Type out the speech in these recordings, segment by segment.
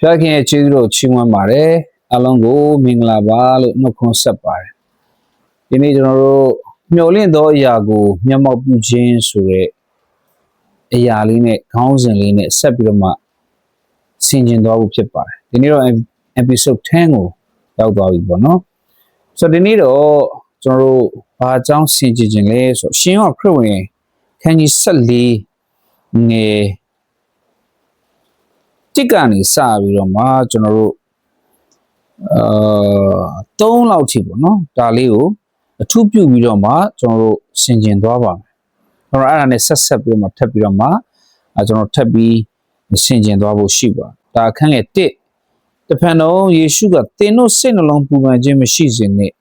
ဖခင်ရဲ့ကျေးဇူးတော်ချီးမွမ်းပါတယ်အလုံးကိုမင်္ဂလာပါလို့နှုတ်ခွန်းဆက်ပါတယ်ဒီနေ့ကျွန်တော်တို့မျှော်လင့်သောအရာကိုမျက်မှောက်ပြုခြင်းဆိုတဲ့အရာလေးနဲ့ခေါင်းစဉ်လေးနဲ့ဆက်ပြီးတော့မှဆင်ခြင်သွားဖို့ဖြစ်ပါတယ်ဒီနေ့တော့ episode 10ကိုရောက်သွားပြီပေါ့နော်ဆိုတော့ဒီနေ့တော့ကျွန်တော်တို့ဘာအကြောင်းဆင်ခြင်ခြင်းလဲဆိုတော့ရှင်ရောခရစ်ဝင်ခန်းကြီး14ငယ် တစ်ကနေစပြီးတော့မှကျွန်တော်တို့အာ3လောက်ထိပေါ့နော်ဒါလေးကိုအထူးပြုပြီးတော့မှကျွန်တော်တို့ဆင်ခြင်သွားပါမယ်ကျွန်တော်အဲ့ဒါနဲ့ဆက်ဆက်ပြီးတော့မှထပ်ပြီးတော့မှအဲကျွန်တော်ထပ်ပြီးဆင်ခြင်သွားဖို့ရှိပါဒါအခန်းငယ်1တဖန်တော့ယေရှုကသင်တို့စိတ်နှလုံးပူပန်ခြင်းမရှိစေနဲ့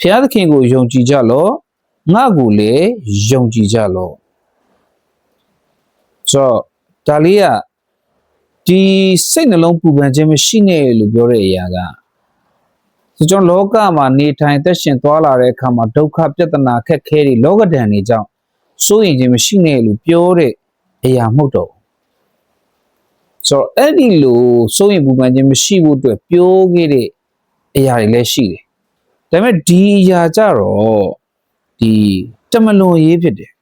ဖျားသခင်ကိုယုံကြည်ကြလော့ငါ့ကိုလည်းယုံကြည်ကြလော့ဆိုတော့ဒါလေးက ဒီစိတ်နှလုံးပူပန်ခြင်းမရှိနဲ့လို့ပြောတဲ့အရာကဆိုကျွန်တော်လောကမှာနေထိုင်သက်ရှင်သွားလာတဲ့အခါမှာဒုက္ခပြဿနာခက်ခဲတွေလောကဒဏ်တွေကြောင့်စိုးရင်ခြင်းမရှိနဲ့လို့ပြောတဲ့အရာမဟုတ်တော့ဘူးဆိုတော့အဲ့ဒီလိုစိုးရင်ပူပန်ခြင်းမရှိဖို့အတွက်ပြောခဲ့တဲ့အရာတွေလည်းရှိတယ်ဒါပေမဲ့ဒီအရာကြတော့ဒီတမလွန်ရေးဖြစ်တယ်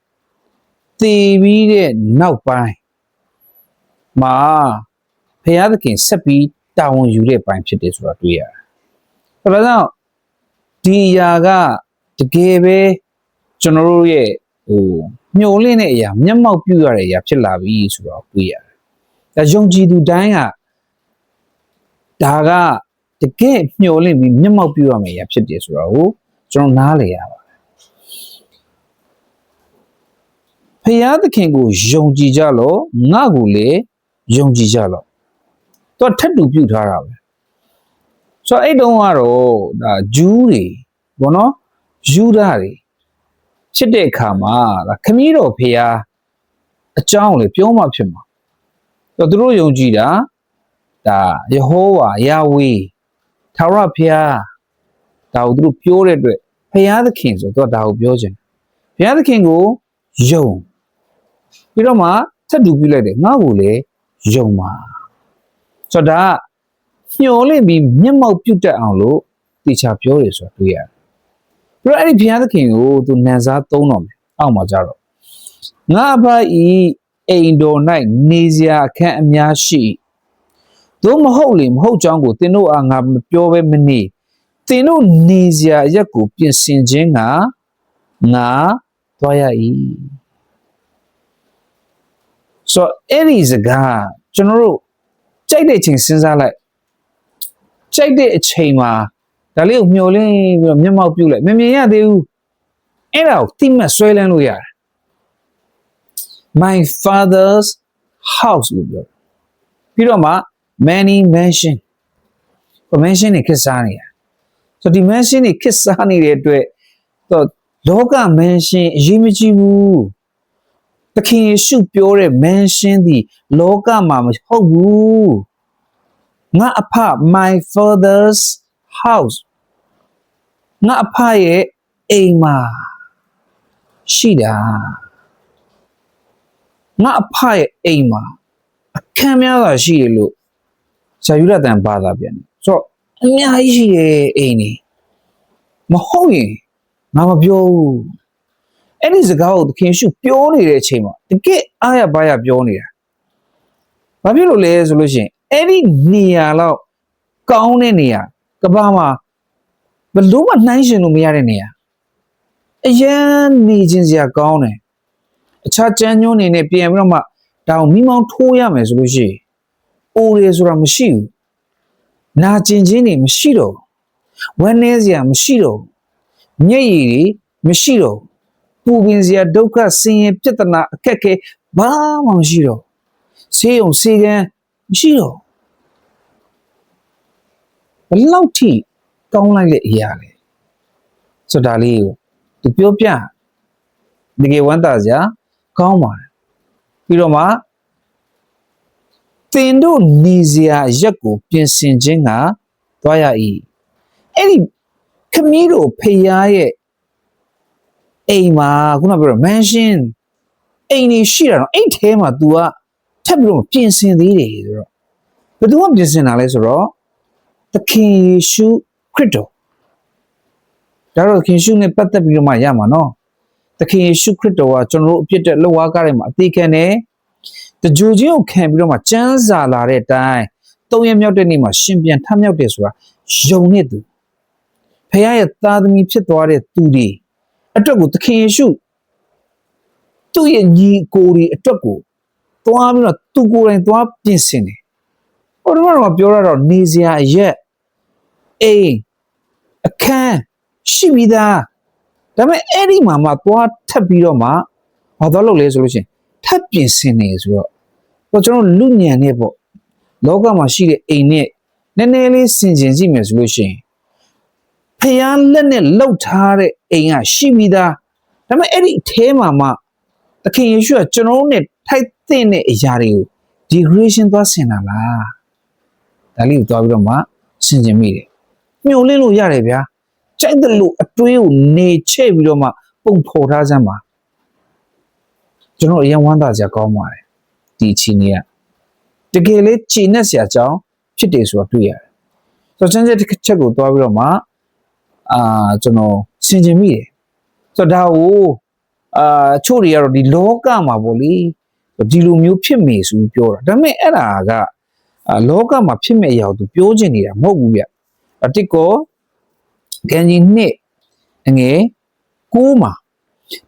သေပြီးတဲ့နောက်ပိုင်းမှာ ဖျားသခင်ဆက်ပြီးတာဝန်ယူတဲ့ပိုင်းဖြစ်တယ်ဆိုတာတွေ့ရတယ်။ဒါကြောင့်ဒီအရာကတကယ်ပဲကျွန်တော်တို့ရဲ့ဟိုမျောလင့်တဲ့အရာမျက်မှောက်ပြုရတဲ့အရာဖြစ်လာပြီဆိုတော့တွေ့ရတယ်။ဒါယုံကြည်သူတိုင်းကဒါကတကယ်မျောလင့်ပြီးမျက်မှောက်ပြုရမယ့်အရာဖြစ်တယ်ဆိုတော့ကျွန်တော်နားလည်ရပါတယ်။ဖျားသခင်ကိုယုံကြည်ကြလို့ငါ့ကိုလည်းယုံကြည်ကြလို့ သူကထက်တူပြုတ်ထားတာပဲဆိုတော့အဲ့တုန်းကတော့ဒါဂျူးတွေဘောနော်ယူဒာတွေဖြစ်တဲ့အခါမှာဒါခမည်းတော်ဖေဟာအကြောင်းလေပြောမှဖြစ်မှာဆိုတော့သူတို့ယုံကြည်တာဒါယေဟောဝါယာဝေသာရဖေဟာဒါကိုသူတို့ပြောတဲ့အတွက်ဖယားသခင်ဆိုတော့ဒါကိုပြောခြင်းဖယားသခင်ကိုယုံပြီးတော့မှထပ်တူပြုလိုက်တယ်ငါ့ကိုလည်းယုံပါ ဆိုတော့ဒါညှော်လင့်ပြီးမျက်မှောက်ပြုတ်တက်အောင်လို့တေချာပြောတယ်ဆိုတာတွေ့ရတယ်။ပြီးတော့အဲ့ဒီဘုရားသခင်ကိုသူနန်စားသုံးတော်မယ်။အောက်မှာကြတော့ငါအဖဤအိမ်တော်၌နေစရာအခန်းအများရှိ။သို့မဟုတ်လေမဟုတ်ကြောင်းကိုသင်တို့အားငါမပြောဘဲမနေ။သင်တို့နေစရာအရက်ကိုပြင်ဆင်ခြင်းကငါသွားရ၏။ဆိုအဲ့ဒီစကားကျွန်တော်တို့ ကြိုက်တဲ့ချိန်စဉ်းစားလိုက်ကြိုက်တဲ့အချိန်မှာဒါလေးကိုမျောလင်းပြီးတော့မျက်မှောက်ပြုတ်လိုက်မမြင်ရသေးဘူးအဲ့ဒါကိုတိမှတ်ဆွဲလန်းလို့ရတယ် my father's house လို့ပြောပြီးတော့မှ many mansion mansion တွေခက်စားနေတာဆိုတော့ဒီ mansion တွေခက်စားနေတဲ့အတွက်တော့လောက mansion အရေးမကြီးဘူး သခင်ယေရှုပြောတဲ့ mansion ဒီလောကမှာမဟုတ်ဘူးငါအဖ my father's house ငါအဖရဲ့အိမ်မှာရှိတာငါအဖရဲ့အိမ်မှာအခမ်းများစွာရှိတယ်လို့ဆရာယူရတန်ဘာသာပြန်တယ်ဆိုတော့အများကြီးရှိရဲ့အိမ်နေမဟုတ်ရင်ငါမပြောဘူး အဲ့ဒီစကားကိုသခင်ရှုပြောနေတဲ့အချိန်မှာတကယ်အားရပါးရပြောနေတာဘာဖြစ်လို့လဲဆိုလို့ရှိရင်အဲ့ဒီနေရာတော့ကောင်းတဲ့နေရာကဘာမှာဘလို့မှနှိုင်းရှင်လို့မရတဲ့နေရာအရန်နေခြင်းစရာကောင်းတယ်အခြားကြမ်းညွန်းနေနဲ့ပြန်ပြီးတော့မှဒါကိုမိမောင်းထိုးရမယ်ဆိုလို့ရှိရင်အိုးရဆိုတာမရှိဘူးနာကျင်ခြင်းတွေမရှိတော့ဝမ်းနည်းစရာမရှိတော့မျက်ရည်တွေမရှိတော့ ပူပင်စရာဒုက္ခဆင်းရဲပြဿနာအခက်အခဲဘာမှမရှိတော့ဆေးရုံဆေးကန်းမရှိတော့ဘယ်လောက်ထိကောင်းလိုက်တဲ့အရာလဲဆိုတော့ဒါလေးကိုသူပြောပြတကယ်ဝမ်းသာစရာကောင်းပါတယ်ပြီးတော့မှသင်တို့နေစရာရက်ကိုပြင်ဆင်ခြင်းကသွားရ၏အဲ့ဒီခမီးတို့ဖျားရဲ့ အိမ်မှာခုနပြောတော့ mansion အိမ်နေရှိတာတော့အဲ့ထဲမှာ तू ကထပ်ပြီးတော့ပြင်ဆင်သေးတယ်ဆိုတော့ဘယ်သူမှပြင်ဆင်တာလဲဆိုတော့သခင်ယေရှုခရစ်တော်ဒါတော့သခင်ယေရှုနဲ့ပတ်သက်ပြီးတော့မှရမှာနော်သခင်ယေရှုခရစ်တော်ကကျွန်တော်တို့အဖြစ်တဲ့လောက်ဝါးကားတွေမှာအသေးခံတယ်တကြိုချင်းကိုခံပြီးတော့မှကျမ်းစာလာတဲ့အတိုင်းသုံးရမြောက်တဲ့နေ့မှာရှင်ပြန်ထမြောက်တယ်ဆိုတာယုံနေသူဖခင်ရဲ့သားသမီးဖြစ်သွားတဲ့သူတွေ အတွက်ကိုသခင်ယေရှုသူ့ရဲ့ညီကိုတွေအတွက်ကိုသွားပြီးတော့သူကိုယ်တိုင်သွားပြင်ဆင်တယ်ဟိုတော့တော့ပြောရတော့နေစရာအရက်အိမ်အခန်းရှိပြီးသားဒါပေမဲ့အဲ့ဒီမှာမှသွားထပ်ပြီးတော့မှဘာသွားလုပ်လဲဆိုလို့ရှိရင်ထပ်ပြင်ဆင်နေဆိုတော့တော့ကျွန်တော်လူညံနေပေါ့လောကမှာရှိတဲ့အိမ်နဲ့နည်းနည်းလေးဆင်ခြင်ကြည့်မယ်ဆိုလို့ရှိရင် ဖျားလက်နဲ့လှုပ်ထားတဲ့အိမ်ကရှိပြီးသားဒါပေမဲ့အဲ့ဒီအထဲမှာမှသခင်ယေရှုကကျွန်တော်တို့နဲ့ထိုက်တဲ့တဲ့အရာတွေကို degradation သွားဆင်တာလားဒါလေးကိုသွားပြီးတော့မှဆင်ခြင်မိတယ်ညှို့လင်းလို့ရတယ်ဗျာကြိုက်တယ်လို့အတွင်းကိုနေချဲ့ပြီးတော့မှပုံဖော်ထားစမ်းပါကျွန်တော်အရင်ဝမ်းသာစရာကောင်းပါတယ်ဒီအချိန်ကြီးကတကယ်လေးခြေနဲ့စရာအကြောင်းဖြစ်တယ်ဆိုတာတွေ့ရတယ်ဆိုတော့စမ်းချက်တစ်ချက်ကိုသွားပြီးတော့မှ အာကျွန်တော်ဆင်ခြင်မိတယ်ဆိုတော့ဒါကိုအာချို့တွေကတော့ဒီလောကမှာပေါ့လေဒီလိုမျိုးဖြစ်မေဆိုပြီးပြောတာဒါပေမဲ့အဲ့ဒါကအာလောကမှာဖြစ်မဲ့အရာကိုသူပြောချင်နေတာမဟုတ်ဘူးဗျအတစ်ကောဂန်ကြီးနှစ်အငယ်6မှာ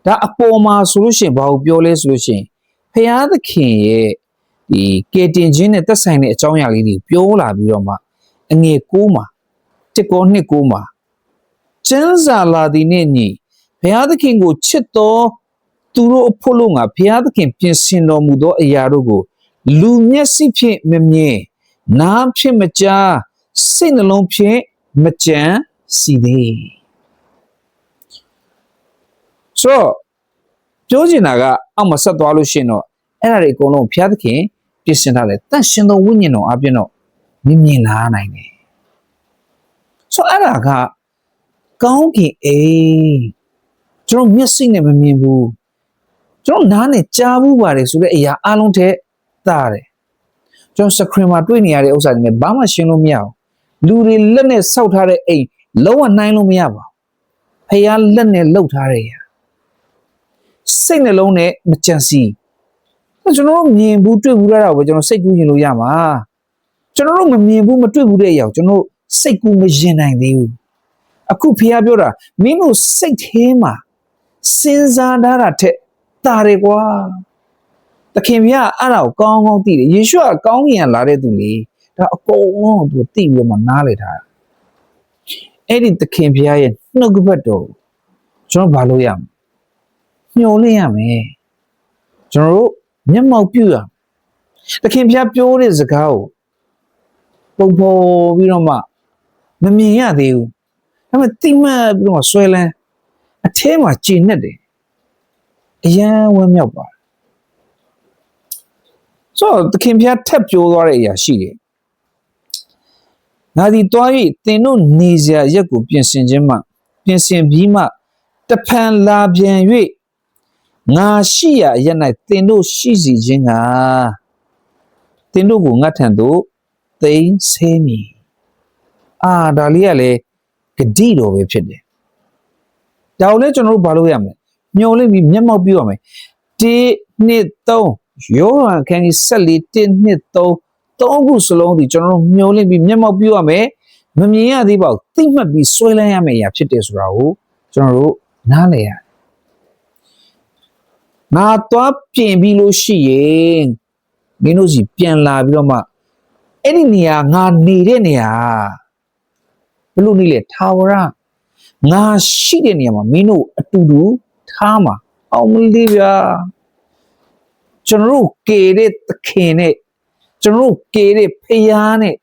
ဒါအပေါ်မှာဆိုလို့ရှိရင်ဘာကိုပြောလဲဆိုလို့ရှိရင်ဖျားသခင်ရဲ့ဒီကေတင်ချင်းနဲ့သက်ဆိုင်တဲ့အကြောင်းအရာလေးတွေပြောလာပြီးတော့မှအငယ်6မှာတစ်ကောနှစ်6မှာ ကျမ်းစာလာသည်နဲ့ညီဘုရားသခင်ကိုချစ်တော်သူတို့အဖို့လို့ငါဘုရားသခင်ပြင်ဆင်တော်မူသောအရာတို့ကို လူမျက်စိဖြင့်မမြင်နားဖြင့်မကြားစိတ်နှလုံးဖြင့်မကြံစီသေးဆိုတော့ပြောချင်တာကအောက်မှာဆက်သွားလို့ရှိရင်တော့အဲ့ဒါတွေအကုန်လုံးဘုရားသခင်ပြင်ဆင်ထားတယ်တန့်ရှင်သောဝိညာဉ်တော်အပြင်တော့မြင်မြင်လာနိုင်တယ်ဆိုတော့အဲ့ဒါက ကောင်းကင်အိမ်ကျွန်တော်မျက်စိနဲ့မမြင်ဘူးကျွန်တော်နားနဲ့ကြားဘူးပါတယ်ဆိုတဲ့အရာအလုံးထက်သာတယ်ကျွန်တော်စခရင်မှာတွေ့နေရတဲ့ဥစ္စာတွေနဲ့ဘာမှရှင်းလို့မရဘူးလူတွေလက်နဲ့စောက်ထားတဲ့အိမ်လုံးဝနှိုင်းလို့မရပါဘူးဖះလက်နဲ့လှုပ်ထားတဲ့အရာစိတ်နှလုံးနဲ့မကြံစီကျွန်တော်တို့မြင်ဘူးတွေ့ဘူးရတာကိုပဲကျွန်တော်စိတ်ကူးရင်လို့ရမှာကျွန်တော်တို့မမြင်ဘူးမတွေ့ဘူးတဲ့အရာကိုကျွန်တော်စိတ်ကူးမရင်နိုင်သေးဘူး အခုဖះပြောတာမင်းတို့စိတ်ထဲမှာစဉ်းစားထားတာထက်တာတယ်ကွာသခင်ဗျာအဲ့ဒါကိုကောင်းကောင်းသိတယ်ယေရှုကကောင်းကင်ကလာတဲ့သူလေဒါအကုန်လုံးသူသိပြီးတော့မှနားလေထားတာအဲ့ဒီသခင်ဗျာရဲ့နှုတ်ကပတ်တော်ကျွန်တော်ဘာလို့ရမလဲညှို့လင့်ရမယ်ကျွန်တော်တို့မျက်မှောက်ပြုရမယ်သခင်ဗျာပြောတဲ့စကားကိုပုံဖော်ပြီးတော့မှမမြင်ရသေးဘူး ဒါပေမဲ့တိမှတ်ပြီးတော့မှဆွဲလန်းအထဲမှာကြည်နဲ့တယ်အရန်ဝမ်းမြောက်ပါတယ်ဆိုတော့သခင်ဖျားထပ်ပြောသွားတဲ့အရာရှိတယ်ငါဒီတွား၍သင်တို့နေစရာရက်ကိုပြင်ဆင်ခြင်းမှပြင်ဆင်ပြီးမှတဖန်လာပြန်၍ငါရှိရာရက်၌သင်တို့ရှိစီခြင်းကသင်တို့ကိုငတ်ထံသို့သိမ်းဆဲမည်အာဒါလေးကလည်း ဂတိတော်ပဲဖြစ်တယ်ဒါကိုလည်းကျွန်တော်တို့ဘာလို့ရမလဲညှို့လိမ့်ပြီးမျက်မှောက်ပြုရမယ်1 2 3ယောဟန်ခန်းကြီး14 1 2 3သုံးခုစလုံးဒီကျွန်တော်တို့ညှို့လိမ့်ပြီးမျက်မှောက်ပြုရမယ်မမြင်ရသေးပါဘူးသိမှတ်ပြီးဆွဲလန်းရမယ့်အရာဖြစ်တယ်ဆိုတာကိုကျွန်တော်တို့နားလည်ရတယ်ငါသွားပြင်ပြီးလို့ရှိရင်မင်းတို့စီပြန်လာပြီးတော့မှအဲ့ဒီနေရာငါနေတဲ့နေရာ ဘယ်လိုနေလဲထာဝရငါရှိတဲ့နေရာမှာမင်းတို့အတူတူထားမှာအောင်မလေးဗျာကျွန်တော်တို့ကေတဲ့သခင်နဲ့ကျွန်တော်တို့ကေတဲ့ဖယားနဲ့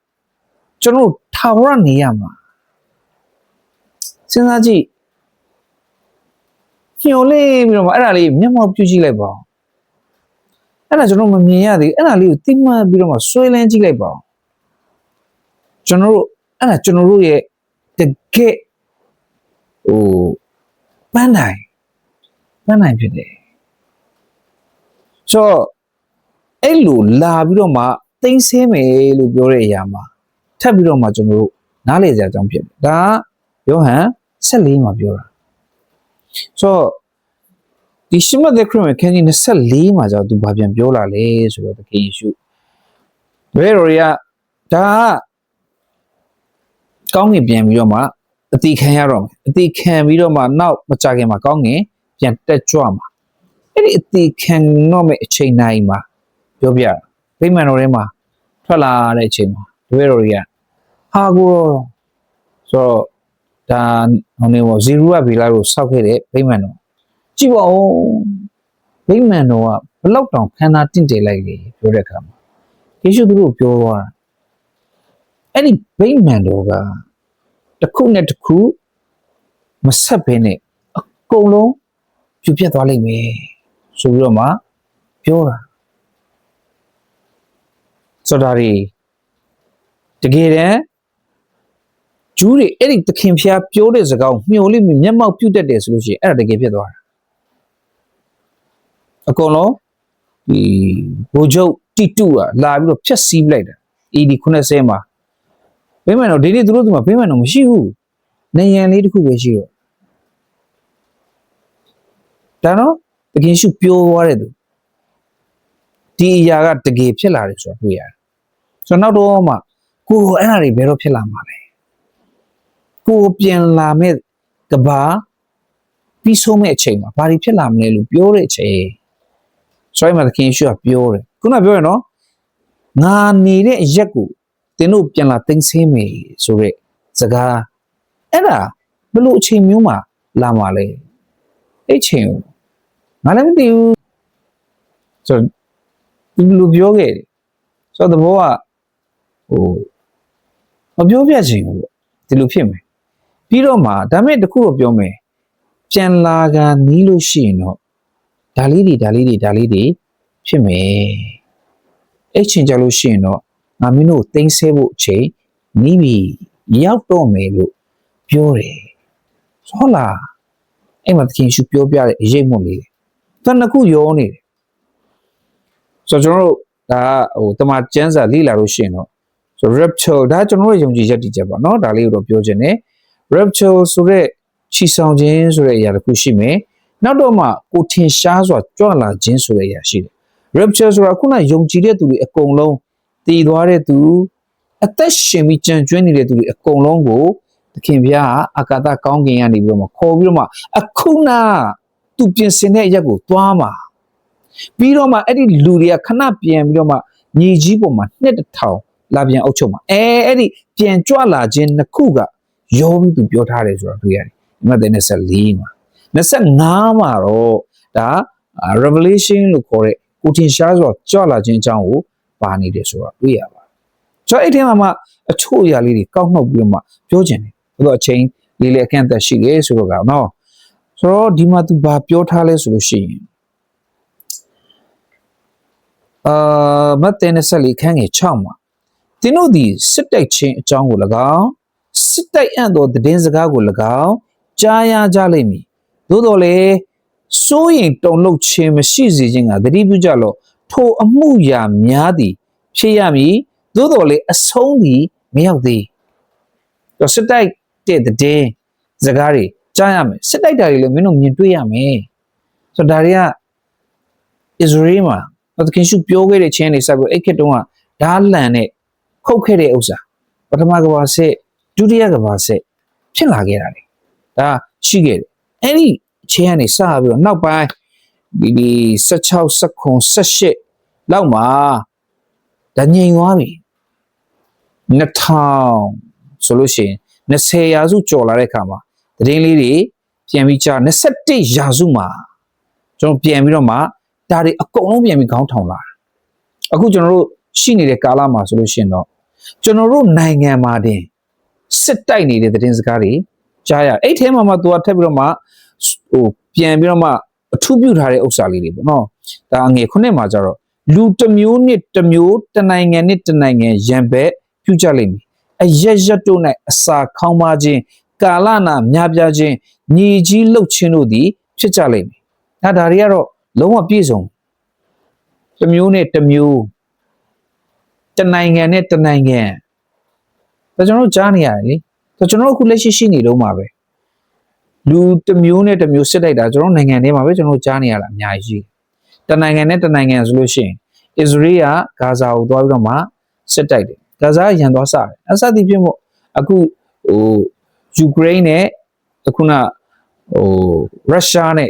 ကျွန်တော်တို့ထာဝရနေရမှာစဉ်းစားကြည့်ညှို့လေးပြီးတော့မှအဲ့ဒါလေးမျက်မှောက်ပြုကြည့်လိုက်ပါဦးအဲ့ဒါကျွန်တော်မမြင်ရသေးအဲ့ဒါလေးကိုတိမှတ်ပြီးတော့မှဆွဲလန်းကြည့်လိုက်ပါဦးကျွန်တော်တို့အဲ့ဒါကျွန်တော်တို့ရဲ့ တကယ်ဟိုပန်းတိုင်းပန်းနိုင်ဖြစ်တယ်ဆိုတော့အဲ့လိုလာပြီးတော့မှသိမ်းဆင်းမယ်လို့ပြောတဲ့အရာမှာထပ်ပြီးတော့မှကျွန်တော်တို့နားလည်ကြအကြောင်းဖြစ်တယ်ဒါကယောဟန်14မှာပြောတာဆိုတော့ဒီရှမတ်တဲ့ခရစ်ဝင်ခန်းကြီး24မှာကျတော့သူဘာပြန်ပြောလာလဲဆိုတော့သခင်ယေရှုဘယ်လိုရဒါက ကောင်းကင်ပြန်ပြီးတော့မှအတိခံရတော့မယ်အတိခံပြီးတော့မှနောက်မကြခင်မှာကောင်းကင်ပြန်တက်ကြွမှာအဲ့ဒီအတိခံတော့မယ့်အချိန်တိုင်းမှာပြောပြဗိမာန်တော်ထဲမှာထွက်လာတဲ့အချိန်မှာတပည့်တော်တွေကဟာကိုဆိုတော့ဒါဟိုနေပေါ့ဇီရူကဘီလာကိုစောက်ခဲ့တဲ့ဗိမာန်တော်ကြည့်ပါဦးဗိမာန်တော်ကဘလောက်တောင်ခန္ဓာတင့်တယ်လိုက်လေပြောတဲ့အခါမှာယေရှုသူတို့ပြောသွားတာ အဲ့ဒီဗိမာန်တော်ကတစ်ခုနဲ့တစ်ခုမဆက်ဘဲနဲ့အကုန်လုံးပြူပြတ်သွားလိမ့်မယ်ဆိုပြီးတော့မှပြောတာဆိုတော့ဒါတွေတကယ်တမ်းဂျူးတွေအဲ့ဒီသခင်ဖျားပြောတဲ့စကားကိုမျှော်လင့်ပြီးမျက်မှောက်ပြုတ်တတ်တယ်ဆိုလို့ရှိရင်အဲ့ဒါတကယ်ဖြစ်သွားတာအကုန်လုံးဒီဘိုလ်ချုပ်တိတုကလာပြီးတော့ဖျက်ဆီးပလိုက်တာ AD 90မှာ ဘိမန်တော့ဒီနေ့သူတို့ဒီမှာဘိမန်တော့မရှိဘူးနေရန်လေးတစ်ခုပဲရှိတော့ဒါတော့သခင်ရှုပြောသွားတဲ့သူဒီအရာကတကယ်ဖြစ်လာတယ်ဆိုတာတွေ့ရတယ်ဆိုတော့နောက်တော့မှကိုယ်အဲ့ဒါတွေဘယ်တော့ဖြစ်လာမှာလဲကိုယ်ပြန်လာမဲ့ကဘာပြီးဆုံးမဲ့အချိန်မှာဘာတွေဖြစ်လာမလဲလို့ပြောတဲ့အချိန်ဆိုရင်မသခင်ရှုကပြောတယ်ခုနပြောရနော်ငါနေတဲ့အရက်ကို သင်တို့ပြန်လာသိမ်းဆင်းမယ်ဆိုတဲ့စကားအဲ့ဒါဘယ်လိုအချိန်မျိုးမှာလာမှာလဲအဲ့ချိန်ကိုငါလည်းမသိဘူးဆိုတော့ဒီလိုပြောခဲ့တယ်ဆိုတော့သဘောကဟိုမပြောပြချင်ဘူးပေါ့ဒီလိုဖြစ်မယ်ပြီးတော့မှဒါမဲ့တခုတော့ပြောမယ်ပြန်လာကနီးလို့ရှိရင်တော့ဒါလေးတွေဒါလေးတွေဒါလေးတွေဖြစ်မယ်အဲ့ချိန်ကြလို့ရှိရင်တော့ ငါမင်းတို့ကိုတင်းဆဲဖို့အချိန်နီးပြီရောက်တော့မယ်လို့ပြောတယ်ဟုတ်လားအဲ့မှာသခင်ရှုပြောပြတဲ့အရေးမွန်လေးသူနှစ်ခုရောနေတယ်ဆိုတော့ကျွန်တော်တို့ဒါကဟိုတမန်ကျမ်းစာလေ့လာလို့ရှိရင်တော့ဆို rapture ဒါကျွန်တော်တို့ယုံကြည်ချက်တည်ချက်ပါเนาะဒါလေးကိုတော့ပြောခြင်းနဲ့ rapture ဆိုတဲ့ချီဆောင်ခြင်းဆိုတဲ့အရာတစ်ခုရှိမယ်နောက်တော့မှကိုထင်ရှားစွာကြွလာခြင်းဆိုတဲ့အရာရှိတယ် rapture ဆိုတာခုနယုံကြည်တဲ့သူတွေအကုန်လုံး တည်သွားတဲ့သူအသက်ရှင်ပြီးကြံကျွမ်းနေတဲ့သူတွေအကုန်လုံးကိုသခင်ဘုရားကအကာသကောင်းကင်ကနေပြီးတော့မှခေါ်ပြီးတော့မှအခုနာသူပြင်ဆင်တဲ့အရက်ကိုသွားမှာပြီးတော့မှအဲ့ဒီလူတွေကခဏပြန်ပြီးတော့မှညီကြီးပေါ်မှာနှစ်တစ်ထောင်လာပြန်အုပ်ချုပ်မှာအဲအဲ့ဒီပြန်ကြွလာခြင်းနှစ်ခုကရောပြီးသူပြောထားတယ်ဆိုတော့တွေ့ရတယ်ဒီမှာတဲ့24မှာ25မှာတော့ဒါ revelation လို့ခေါ်တဲ့ကိုတင်ရှားဆိုတော့ကြွလာခြင်းအကြောင်းကို ပါနေတယ်ဆိုတော့တွေ့ရပါတယ်ကျွန်တော်အဲ့ဒီမှာမှအချို့အရာလေးတွေကောက်နှုတ်ပြီးတော့မှပြောချင်တယ်ဘယ်တော့အချိန်လေးလေးအခန့်အသက်ရှိတယ်ဆိုတော့ကနော်ဆိုတော့ဒီမှာသူဘာပြောထားလဲဆိုလို့ရှိရင်အာမတ်တဲ24ခန်းငယ်6မှာသင်တို့သည်စစ်တိုက်ခြင်းအကြောင်းကို၎င်းစစ်တိုက်အံ့သောသတင်းစကားကို၎င်းကြားရကြလိမ့်မည်သို့တော်လည်းစိုးရင်တုန်လှုပ်ခြင်းမရှိစေခြင်းကသတိပြုကြလော့ ထိုအမှုရာများသည်ဖြစ်ရမည်သို့တော်လည်းအဆုံးသည်မရောက်သေးတော့စစ်တိုက်တဲ့တဲ့စကားတွေကြားရမယ်စစ်တိုက်တာတွေလည်းမင်းတို့မြင်တွေ့ရမယ်ဆိုတော့ဒါတွေက Israel မှာသခင်ရှုပြောခဲ့တဲ့ချင်းတွေစပြီးအဲ့ခေတ်တုန်းကဓာလန်နဲ့ခုတ်ခဲ့တဲ့ဥစ္စာပထမကဘာစစ်ဒုတိယကဘာစစ်ဖြစ်လာခဲ့တာလေဒါရှိခဲ့တယ်အဲ့ဒီချင်းကနေစပြီးတော့နောက်ပိုင်း ဒီဒီ16 19 18လောက်မှာဒါငြိမ်သွားပြီ2000ဆိုလို့ရှိရင်20ရာစုကျော်လာတဲ့အခါမှာသတင်းလေးတွေပြန်ပြီးကြာ21ရာစုမှာကျွန်တော်ပြန်ပြီးတော့မှဒါတွေအကုန်လုံးပြန်ပြီးခေါင်းထောင်လာတာအခုကျွန်တော်တို့ရှိနေတဲ့ကာလမှာဆိုလို့ရှိရင်တော့ကျွန်တော်တို့နိုင်ငံမှာတင်စစ်တိုက်နေတဲ့သတင်းစကားတွေကြားရအဲ့ထဲမှာမှသူကထပ်ပြီးတော့မှဟိုပြန်ပြီးတော့မှ အထူးပြုထားတဲ့ဥစ္စာလေးတွေပေါ့နော်ဒါငယ်ခုနှစ်မှာကျတော့လူတစ်မျိုးနဲ့တစ်မျိုးတစ်နိုင်ငံနဲ့တစ်နိုင်ငံရန်ဘက်ပြုကြလိမ့်မယ်အရရက်တို့၌အစာခေါင်းပါခြင်းကာလနာများပြားခြင်းညီကြီးလှုပ်ခြင်းတို့သည်ဖြစ်ကြလိမ့်မယ်ဒါဒါတွေကတော့လုံးဝပြည့်စုံတစ်မျိုးနဲ့တစ်မျိုးတတနိုင်ငံနဲ့တနိုင်ငံဒါကျွန်တော်တို့ကြားနေရတယ်လေဒါကျွန်တော်တို့အခုလက်ရှိရှိနေတော့မှာပဲ လူတစ်မျိုးနဲ့တစ်မျိုးစစ်တိုက်တာကျွန်တော်တို့နိုင်ငံထဲမှာပဲကျွန်တော်တို့ကြားနေရတာအများကြီးရှိတယ်တနိုင်ငံနဲ့တနိုင်ငံဆိုလို့ရှိရင်အစ္စရေးကဂါဇာကိုသွားပြီးတော့မှစစ်တိုက်တယ်ဂါဇာကရန်သွားစားတယ်အစသည်ဖြင့်မို့အခုဟိုယူကရိန်းနဲ့အခုနဟိုရုရှားနဲ့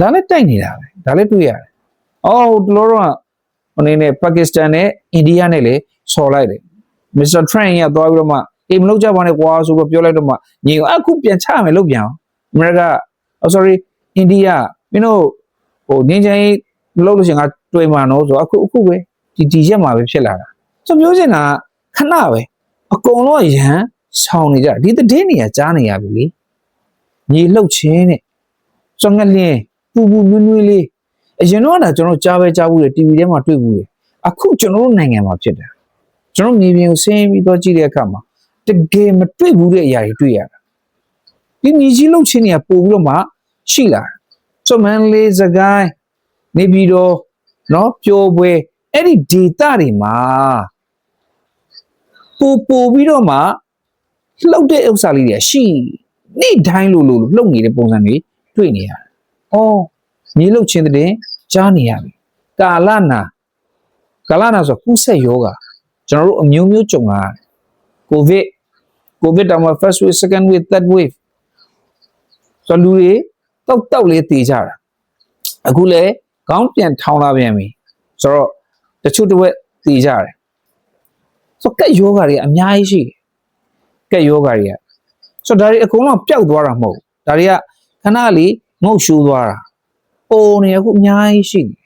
ဒါလည်းတိုက်နေတာပဲဒါလည်းတွေ့ရတယ်အော်တို့တော့ဟိုနေနဲ့ပါကစ္စတန်နဲ့အိန္ဒိယနဲ့လည်းဆော်လိုက်တယ်မစ္စတာထရန့်ကသွားပြီးတော့မှအေးမလုပ်ကြပါနဲ့ကွာဆိုတော့ပြောလိုက်တော့မှညီအခုပြန်ချမယ်လို့ပြန်အောင် အမေရိက oh sorry အိန္ဒိယမင်းတို့ဟိုနင်းချင်မလုပ်လို့ရှိရင်ငါတွေ့မှာနော်ဆိုတော့အခုအခုပဲဒီဒီရက်မှာပဲဖြစ်လာတာဆိုပြောချင်တာခဏပဲအကုန်လုံးရန်ဆောင်းနေကြဒီတည်င်းနေရကြားနေရပြီလေညီလှုပ်ချင်းတဲ့စွန်ငလင်းပူပူနွေ့နွေ့လေးအရင်တော့ကကျွန်တော်ကြားပဲကြားဘူးလေ TV ထဲမှာတွေ့ဘူးလေအခုကျွန်တော်တို့နိုင်ငံမှာဖြစ်တယ်ကျွန်တော်မြေပြင်ကိုဆင်းပြီးတော့ကြည့်တဲ့အခါမှာတကယ်မတွေ့ဘူးတဲ့အရာတွေတွေ့ရတာ ဒီညီကြီးလှုပ်ချင်းတွေကပို့ပြီးတော့မှရှိလာတယ်ဆိုမန်လေးစကိုင်းနေပြီးတော့နော်ပျော်ပွဲအဲ့ဒီဒေတာတွေမှာပို့ပို့ပြီးတော့မှလှုပ်တဲ့ဥစ္စာလေးတွေရှိနေ့တိုင်းလို့လို့လှုပ်နေတဲ့ပုံစံတွေတွေ့နေရတယ်။အော်မြေလှုပ်ခြင်းတဲ့ကြားနေရပြီ။ကာလနာကာလနာဆိုကုဆက်ယောဂကျွန်တော်တို့အမျိုးမျိုးကြုံလာတယ်။ကိုဗစ်ကိုဗစ်တောင်မှ first wave second wave third wave ဆိုလူတွေတောက်တောက်လေးတည်ကြတာ။အခုလဲခေါင်းပြန်ထောင်းလာပြန်ပြီ။ဆိုတော့တချို့တစ်ဝက်တည်ကြတယ်။ဆိုကက်ယောဂတွေအများကြီးရှိတယ်။ကက်ယောဂတွေကဆိုတော့ဒါတွေအကုန်လုံးပျောက်သွားတာမဟုတ်ဘူးဒါတွေကခဏလေးငုတ်ရှူးသွားတာပုံနေအခုအများကြီးရှိနေ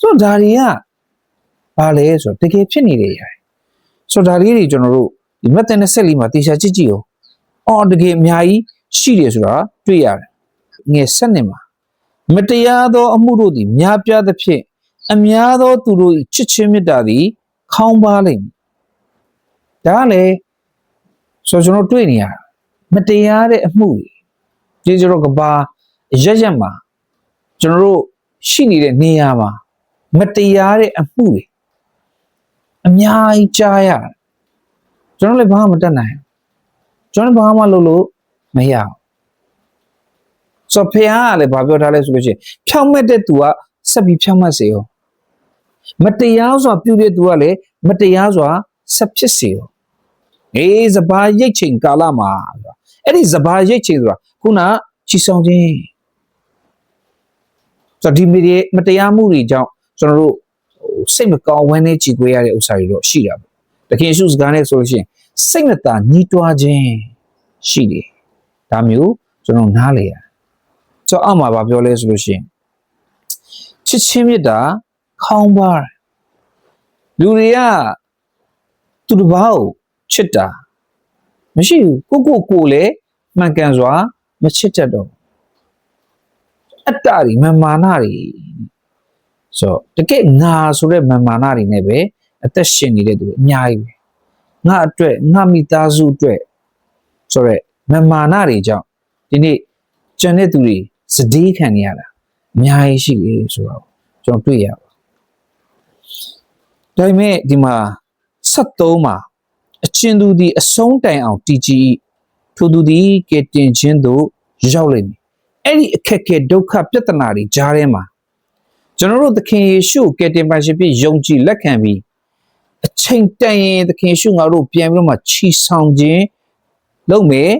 ဆိုတော့ဒါတွေကဘာလဲဆိုတော့တကယ်ဖြစ်နေတဲ့ຢာဆိုတော့ဒါလေးတွေကျွန်တော်တို့ဒီမက်တန်နဲ့ဆက်လီမှာတေချာကြည့်ကြည့်အောင်အော်တကယ်အများကြီး ရှိတယ်ဆိုတာတွေ့ရတယ်ငယ်ဆက်နေမှာမတရားသောအမှုတို့သည်များပြားသဖြင့်အများသောသူတို့၏ချစ်ချင်းမေတ္တာသည်ခေါင်းပါလိမ့်မည်ဒါကလည်းဆိုတော့ကျွန်တော်တွေ့နေရတာမတရားတဲ့အမှုတွေဒီကျွန်တော်ကဘာရက်ရက်မှာကျွန်တော်တို့ရှိနေတဲ့နေရာမှာမတရားတဲ့အမှုတွေအများကြီးကြားရတယ်ကျွန်တော်လည်းဘာမှမတတ်နိုင်ဘူးကျွန်တော်ဘာမှလုပ်လို့ မရဘူးဆိုတော့ဖះကလည်းဘာပြောထားလဲဆိုလို့ရှိရင်ဖြောင်းမဲ့တဲ့သူကဆက်ပြီးဖြောင်းမဲ့စေရောမတရားစွာပြုတဲ့သူကလည်းမတရားစွာဆက်ဖြစ်စေရောအေးစဘာရိတ်ချိန်ကာလမှာအဲ့ဒီစဘာရိတ်ချိန်ဆိုတာခုနချီဆောင်ခြင်းဆိုတော့ဒီမီဒီမတရားမှုတွေကြောင့်ကျွန်တော်တို့စိတ်မကောင်းဝမ်းနေကြည်ခွေရတဲ့ဥစ္စာတွေတော့ရှိတာပေါ့တခင်ရှုစကားနဲ့ဆိုလို့ရှိရင်စိတ်မသာညှိတွားခြင်းရှိတယ် ဒါမျိုးကျွန်တော်နားလေရဆိုတော့အောက်မှာဗာပြောလဲဆိုလို့ရှိရင်ချစ်ချင်းမြတ်တာခေါင်းပါလူတွေကသူတစ်ပါးကိုချစ်တာမရှိဘူးကိုကိုကိုလည်းမှန်ကန်စွာမချစ်တတ်တော့အတ္တတွေမမာနတွေဆိုတော့တကယ်ငါဆိုတဲ့မမာနတွေနဲ့ပဲအသက်ရှင်နေတဲ့သူတွေအများကြီးပဲငါအတွက်ငါမိသားစုအတွက်ဆိုတော့ မမာနတွေကြောင့်ဒီနေ့ကျန်တဲ့သူတွေစတေးခံနေရတာအများကြီးရှိတယ်ဆိုတော့ကျွန်တော်တွေ့ရပါဒါပေမဲ့ဒီမှာ73မှာအချင်းသူသည်အဆုံးတိုင်အောင်တည်ကြည်ထိုသူသည်ကဲတင်ခြင်းသို့ရောက်လိမ့်မည်အဲ့ဒီအခက်အခဲဒုက္ခပြဿနာတွေကြားထဲမှာကျွန်တော်တို့သခင်ယေရှုကဲတင်ပါရှင်ပြည့်ယုံကြည်လက်ခံပြီးအချိန်တန်ရင်သခင်ယေရှုငါတို့ပြန်ပြီးတော့မှချီဆောင်ခြင်းလုပ်မယ်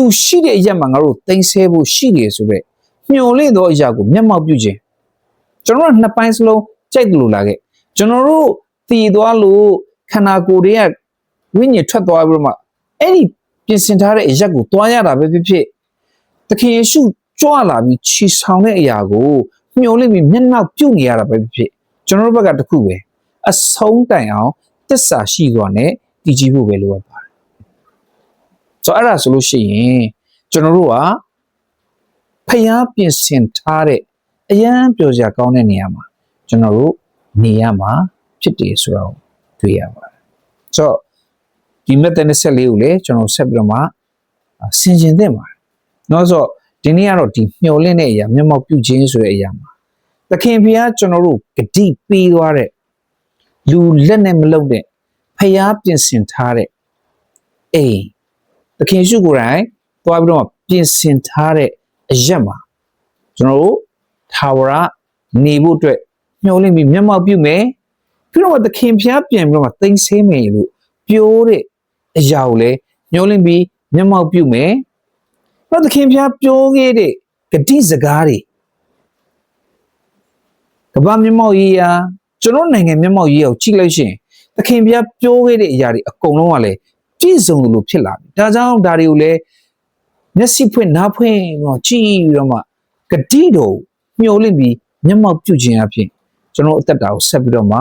သူရှိတဲ့အရက်မှာငါတို့တင်ဆဲဖို့ရှိတယ်ဆိုတော့မျော်လင့်သောအရာကိုမျက်မှောက်ပြုခြင်းကျွန်တော်တို့နှစ်ပိုင်းစလုံးကြိုက်တယ်လို့လာခဲ့ကျွန်တော်တို့တည်သွားလို့ခန္ဓာကိုယ်တွေကဝိညာဉ်ထွက်သွားပြီးတော့မှအဲ့ဒီပြင်ဆင်ထားတဲ့အရက်ကိုတွားရတာပဲဖြစ်ဖြစ်သခင်ယေရှုကြွလာပြီးခြေဆောင်တဲ့အရာကိုမျောလိမ့်ပြီးမျက်နှာပြုတ်နေရတာပဲဖြစ်ဖြစ်ကျွန်တော်တို့ဘက်ကတခုပဲအဆုံးတိုင်အောင်တစ္ဆာရှိသွားနဲ့တည်ကြည်ဖို့ပဲလိုအပ်ပါတယ် ဆိုတော့အဲ့ဒါဆိုလို့ရှိရင်ကျွန်တော်တို့ကဖျားပြင်ဆင်ထားတဲ့အရန်ပြောစရာကောင်းတဲ့နေရာမှာကျွန်တော်တို့နေရမှာဖြစ်တယ်ဆိုတော့တွေ့ရပါတယ်ဆိုတော့ဒီ method နဲ့ဆက်လေးကိုလည်းကျွန်တော်ဆက်ပြီးတော့မှဆင်ခြင်သင့်ပါတယ်။နောက်ဆိုဒီနေ့ကတော့ဒီမျောလင့်တဲ့အရာမျက်မှောက်ပြုခြင်းဆိုတဲ့အရာမှာသခင်ဖျားကျွန်တော်တို့ဂတိပေးသွားတဲ့လူလက်နဲ့မလုံတဲ့ဖျားပြင်ဆင်ထားတဲ့အိမ် သခင်ရှုကိုယ်တိုင်သွားပြီးတော့ပြင်ဆင်ထားတဲ့အရက်မှာကျွန်တော်တို့ထာဝရနေဖို့အတွက်မျှော်လင့်ပြီးမျက်မှောက်ပြုမယ်ပြီးတော့သခင်ဖျားပြန်ပြီးတော့သိမ့်ဆင်းမယ်လို့ပြောတဲ့အရာကိုလည်းမျှော်လင့်ပြီးမျက်မှောက်ပြုမယ်တော့သခင်ဖျားပြောခဲ့တဲ့ဂတိစကားတွေကမ္ဘာမျက်မှောက်ရေးရာကျွန်တော်နိုင်ငံမျက်မှောက်ရေးရာကိုကြည့်လိုက်ရှင်သခင်ဖျားပြောခဲ့တဲ့အရာတွေအကုန်လုံးကလည်း ပြည့်စုံလို့ဖြစ်လာပြီဒါကြောင့်ဒါတွေကိုလည်းမျက်စိဖွင့်နားဖွင့်တော့ကြည့်ပြီးတော့မှဂတိတော်မျှော်လင့်ပြီးမျက်မှောက်ပြုခြင်းအဖြစ်ကျွန်တော်အသက်တာကိုဆက်ပြီးတော့မှ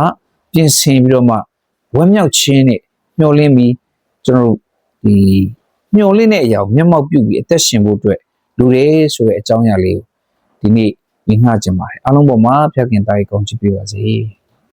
ပြင်ဆင်ပြီးတော့မှဝမ်းမြောက်ခြင်းနဲ့မျှော်လင့်ပြီးကျွန်တော်တို့ဒီမျှော်လင့်တဲ့အရာကိုမျက်မှောက်ပြုပြီးအသက်ရှင်ဖို့အတွက်လူတွေဆိုတဲ့အကြောင်းအရာလေးကိုဒီနေ့မြင်ငှခြင်းပါတယ်အားလုံးပေါ်မှာဖျက်ခင်တားရေးကောင်းချီးပေးပါစေ။